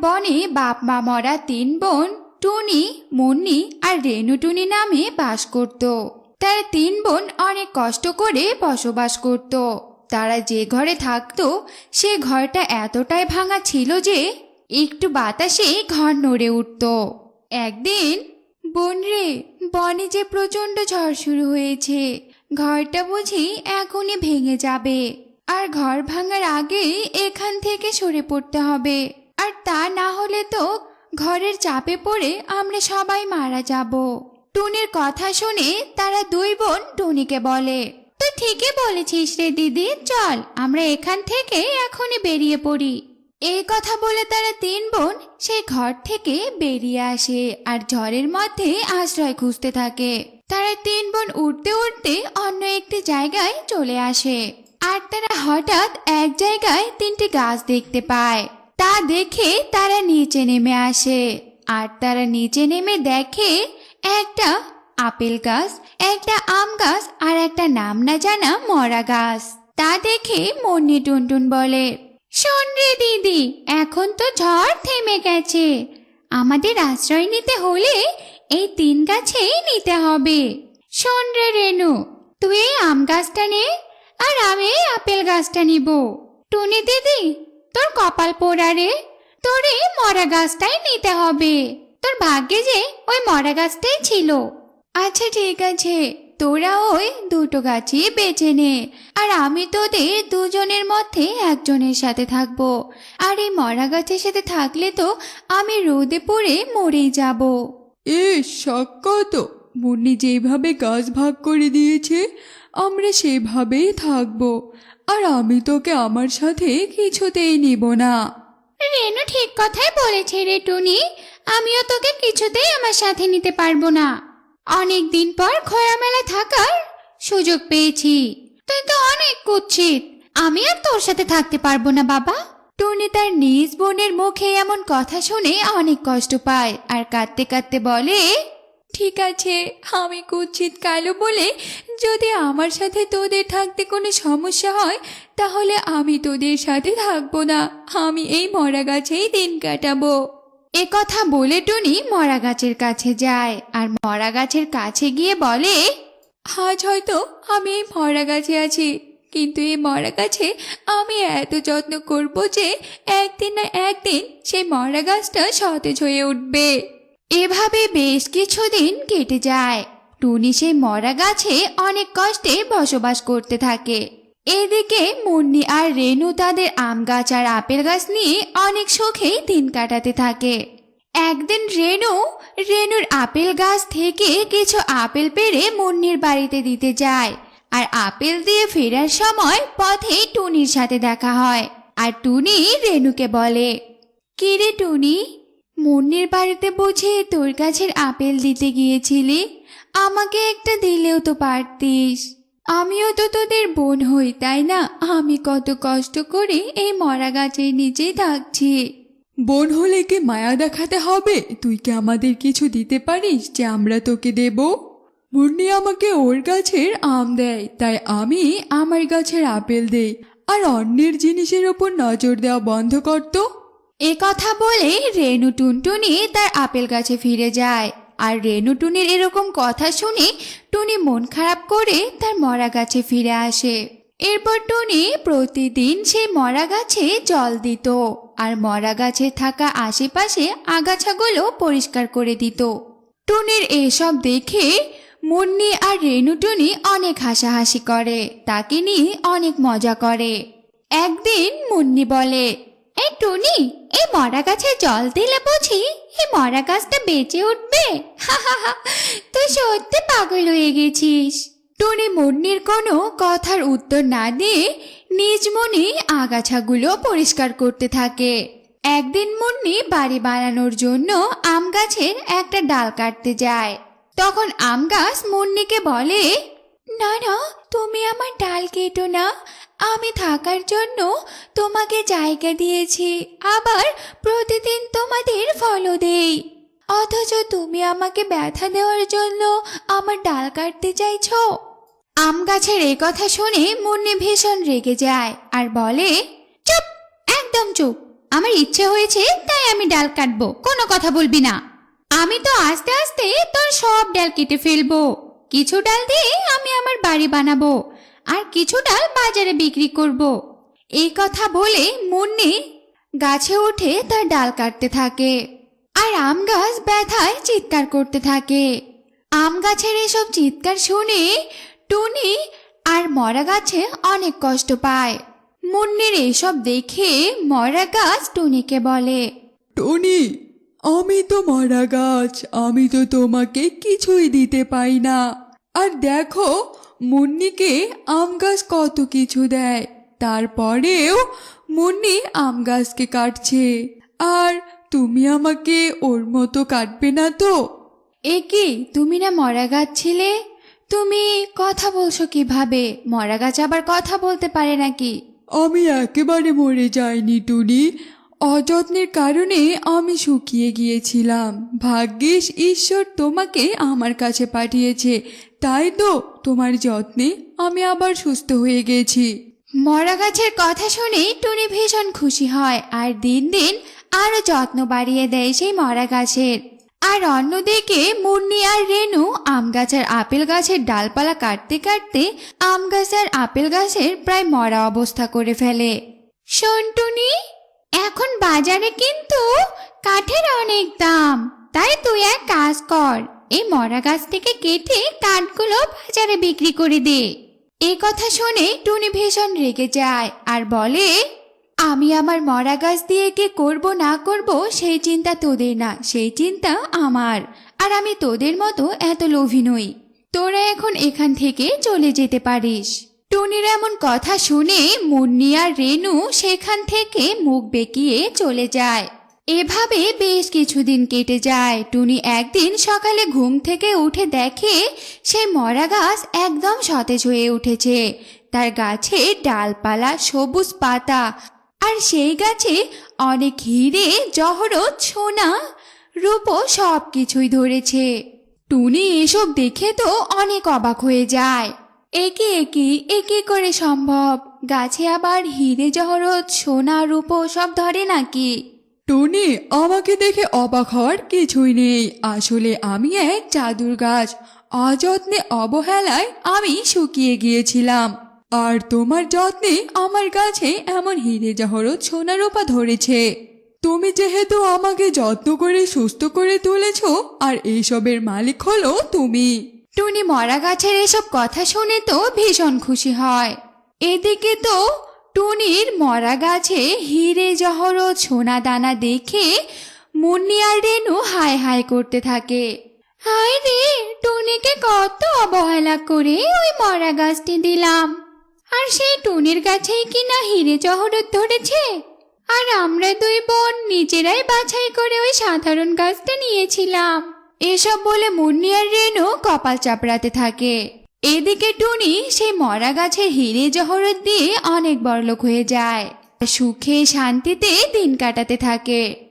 বনে বাপ মা মরা তিন বোন টুনি, মুন্নি আর রেনু টুনি নামে বাস করত। তারা তিন বোন অনেক কষ্ট করে বসবাস করত। তারা যে ঘরে থাকতো, সে ঘরটা এতটাই ভাঙা ছিল যে একটু বাতাসে ঘর নড়ে উঠত। একদিন, বোন রে, বনে যে প্রচণ্ড ঝড় শুরু হয়েছে, ঘরটা বুঝি এখনই ভেঙে যাবে। আর ঘর ভাঙার আগেই এখান থেকে সরে পড়তে হবে। আর তা না হলে তো ঘরের চাপে পড়ে আমরা সবাই মারা যাব। টুনির কথা শুনে তারা দুই বোন টুনিকে বলে তুই ঠিকই বলেছিস রে দিদি, চল, আমরা এখান থেকে এখনই বেরিয়ে পড়ি। এই কথা বলে তারা তিন বোন সেই ঘর থেকে বেরিয়ে আসে আর ঝড়ের মধ্যে আশ্রয় খুঁজতে থাকে। তারা তিন বোন উঠতে উঠতে অন্য একটি জায়গায় চলে আসে আর তারা হঠাৎ এক জায়গায় তিনটি গাছ দেখতে পায়। তা দেখে তারা নিচে নেমে আসে। আর তারা নিচে নেমে দেখে একটা আপেল গাছ, একটা আম গাছ আর একটা নাম না জানা মরা গাছ। তা দেখে মন্নি টুনটুন বলে, শোন রে দিদি, এখন তো ঝড় থেমে গেছে। আমাদের আশ্রয় নিতে হলে এই তিন গাছেই নিতে হবে। শোন রে রেনু, তুই এই আম গাছটা নে আর আমি এই আপেল গাছটা নিব। টুনি দিদি তোর কপাল পোড়া রে। তোর এই মরা গাছটাই নিতে হবে। তোর ভাগ্যে যে ওই মরা গাছটাই ছিল। আচ্ছা ঠিক আছে। তোরা ওই দুটো গাছই বেছে নে। আর আমি তোদের দুজনের মধ্যে একজনের সাথে থাকব। আর এই মরা গাছের সাথে থাকলে তো আমি রোদে পড়ে মরেই যাব। এ সাক্ষাৎ মুন্নি যেভাবে গাছ ভাগ করে দিয়েছে আমরা সেভাবেই থাকব, আর আমি তোকে আমার সাথে কিছুতেই নিব না। রেনু ঠিক কথাই বলেছে রে টুনি। আমিও তোকে কিছুতেই আমার সাথে নিতে পারব না। অনেক দিন পর খোলামেলা থাকার সুযোগ পেয়েছি। তুই তো অনেক কুৎসিত। আমি আর তোর সাথে থাকতে পারব না, বাবা। টুনি তার নিজ বোনের মুখে এমন কথা শুনে অনেক কষ্ট পায়, আর কাঁদতে কাঁদতে বলে ঠিক আছে, আমি কুচ্ছিত কালো বলে যদি আমার সাথে তোদের থাকতে কোনো সমস্যা হয়, তাহলে আমি তোদের সাথে থাকব না। আমি এই মরা গাছেই দিন কাটাবো। এ কথা বলে টুনি মরা গাছের কাছে যায় আর মরা গাছের কাছে গিয়ে বলে, আজ হয়তো আমি এই মরা গাছে আছি, কিন্তু এই মরা গাছে আমি এত যত্ন করব যে একদিন না একদিন সেই মরা গাছটা সতেজ হয়ে উঠবে। এভাবে বেশ কিছুদিন কেটে যায়। টুনি সেই মরা গাছে অনেক কষ্টে বসবাস করতে থাকে। এদিকে মুন্নি আর রেনু তাদের আম গাছ আর আপেল গাছ নিয়ে অনেক সুখেই দিন কাটাতে থাকে। একদিন রেনু, রেনুর আপেল গাছ থেকে কিছু আপেল পেড়ে মুন্নির বাড়িতে দিতে যায় আর আপেল দিয়ে ফেরার সময় পথে টুনির সাথে দেখা হয়। আর টুনি রেনুকে বলে কি রে টুনি মুন্নির বাড়িতে বুঝে তোর গাছের আপেল দিতে গিয়েছিলি? আমাকে একটা দিলেও তো পারতিস। আমিও তো তোদের বোন হই, তাই না? আমি কত কষ্ট করে এই মরা গাছের নিচেই থাকছি। বোন হলে কি মায়া দেখাতে হবে? তুই কি আমাদের কিছু দিতে পারিস যে আমরা তোকে দেব? মুন্নি আমাকে ওর গাছের আম দেয়, তাই আমি আমার গাছের আপেল দেই। আর অন্যের জিনিসের ওপর নজর দেওয়া বন্ধ করতো এ কথা বলে রেনু টুনটুনি তার আপেল গাছে ফিরে যায়। আর রেনু টুনির এরকম কথা শুনে টুনি মন খারাপ করে তার মরা গাছে ফিরে আসে। এরপর টুনি প্রতিদিন সেই মরা গাছে জল দিত আর মরা গাছে থাকা আশেপাশে আগাছাগুলো পরিষ্কার করে দিত। টুনির এসব দেখে মুন্নি আর রেনু টুনি অনেক হাসাহাসি করে, তাকে নিয়ে অনেক মজা করে। একদিন মুন্নি বলে, এই টুনি এই মরা গাছে জল দিলে বুঝি এই মরা গাছটা বেঁচে উঠবে? তুই সত্যি পাগল হয়ে গেছিস। টুনি মুন্নির কোনো কথার উত্তর না দিয়ে নিজ মনে আগাছাগুলো পরিষ্কার করতে থাকে। একদিন মুন্নি বাড়ি বানানোর জন্য আম গাছের একটা ডাল কাটতে যায়। তখন আম গাছ মুন্নিকে বলে না না, তুমি আমার ডাল কেটো না। আমি থাকার জন্য তোমাকে জায়গা দিয়েছি। আবার প্রতিদিন তোমাদের ফলও দেই। অথচ তুমি আমাকে ব্যথা দেওয়ার জন্য আমার ডাল কাটতে চাইছ? আম গাছের এই কথা শুনে মুন্নি ভীষণ রেগে যায় আর বলে, চুপ, একদম চুপ। আমার ইচ্ছে হয়েছে তাই আমি ডাল কাটবো, কোনো কথা বলবি না। আমি তো আস্তে আস্তে তোর সব ডাল কেটে ফেলব। কিছু ডাল দিয়ে আমি আমার বাড়ি বানাবো আর কিছু ডাল বাজারে বিক্রি করব। এই কথা বলে মুন্নি গাছে উঠে তার ডাল কাটতে থাকে আর আম গাছ ব্যথায় চিৎকার করতে থাকে আম গাছের এসব চিৎকার শুনে টুনি আর মরা গাছে অনেক কষ্ট পায় মুন্নির এসব দেখে মরা গাছ টুনিকে বলে, টনি আমি তো মরা গাছ আমি তো তোমাকে কিছুই দিতে পাই না। আর দেখো মুন্নিকে আম গাছ কত কিছু দেয় তারপরেও মুন্নি আম গাছকে কাটছে। আর তুমি আমাকে ওর মতো কাটবে না তো? এ কি তুমি না মরা গাছ ছিলে? তুমি কথা বলছো কীভাবে? মরা গাছ আবার কথা বলতে পারে নাকি? আমি একেবারে মরে যাইনি টুনি। অযত্নের কারণে আমি শুকিয়ে গিয়েছিলাম। ভাগ্যিস ঈশ্বর তোমাকে আমার কাছে পাঠিয়েছে। তাই তো তোমার যত্নে আমি আবার সুস্থ হয়ে গেছি। মরা গাছের কথা শুনে টুনি ভীষণ খুশি হয় আর দিন দিন আরও যত্ন বাড়িয়ে দেয় সেই মরা গাছের আর অন্যদিকে মুন্নি আর রেনু আম গাছের আপেল গাছের ডালপালা কাটতে কাটতে আম গাছ আর আপেল গাছের প্রায় মরা অবস্থা করে ফেলে। শোন টুনি এখন বাজারে কিন্তু কাঠের অনেক দাম। তাই তুই এক কাজ কর, এই মরা গাছ থেকে কেটে কাঠগুলো বাজারে বিক্রি করে দে। এ কথা শুনে টুনি ভীষণ রেগে যায় আর বলে, আমি আমার মরা গাছ দিয়ে কে করব না করব সেই চিন্তা তোদের না, সেই চিন্তা আমার। আর আমি তোদের মতো এত লোভী নই। তোরা এখন এখান থেকে চলে যেতে পারিস। টুনির এমন কথা শুনে মুন্নি আর রেনু সেখান থেকে মুখ বেঁকিয়ে চলে যায়। এভাবে বেশ কিছুদিন কেটে যায়। টুনি একদিন সকালে ঘুম থেকে উঠে দেখে সে মরা গাছ একদম সতেজ হয়ে উঠেছে। তার গাছে ডালপালা, সবুজ পাতা আর সেই গাছে অনেক হিরে, জহরত, সোনা, রূপো সব কিছুই ধরেছে। টুনি এসব দেখে তো অনেক অবাক হয়ে যায়। একে একে একে করে সম্ভব। গাছে আবার হিরে জহরত, সোনা, রূপো সব ধরে নাকি? টনি, আমাকে দেখে অবাক হওয়ার কিছুই নেই। আসলে আমি এক চাদুর গাছ। অযত্নে অবহেলায় আমি শুকিয়ে গিয়েছিলাম। আর তোমার যত্নে আমার গাছে এমন হিরে জহরত, সোনা, রূপা ধরেছে। তুমি যেহেতু আমাকে যত্ন করে, সুস্থ করে তুলেছ, আর এইসবের মালিক হলো তুমি। টুনি মরা গাছের এসব কথা শুনে তো ভীষণ খুশি হয়। এদিকে তো টুনির মরা গাছে হিরে জহরত সোনা দানা দেখে মুন্নি আর রেনু হায় হায় করতে থাকে। হায় রে, টুনিকে কত অবহেলা করে ওই মরা গাছটি দিলাম। আর সেই টুনির গাছেই কিনা হিরে জহরত ধরেছে? আর আমরা দুই বোন নিজেরাই বাছাই করে ওই সাধারণ গাছটা নিয়েছিলাম। এসব বলে মুন্নি আর রেনু কপাল চাপড়াতে থাকে। এদিকে টুনি সেই মরা গাছের হিরে জহরত দিয়ে অনেক বড়লোক হয়ে যায়। সুখে শান্তিতে দিন কাটাতে থাকে।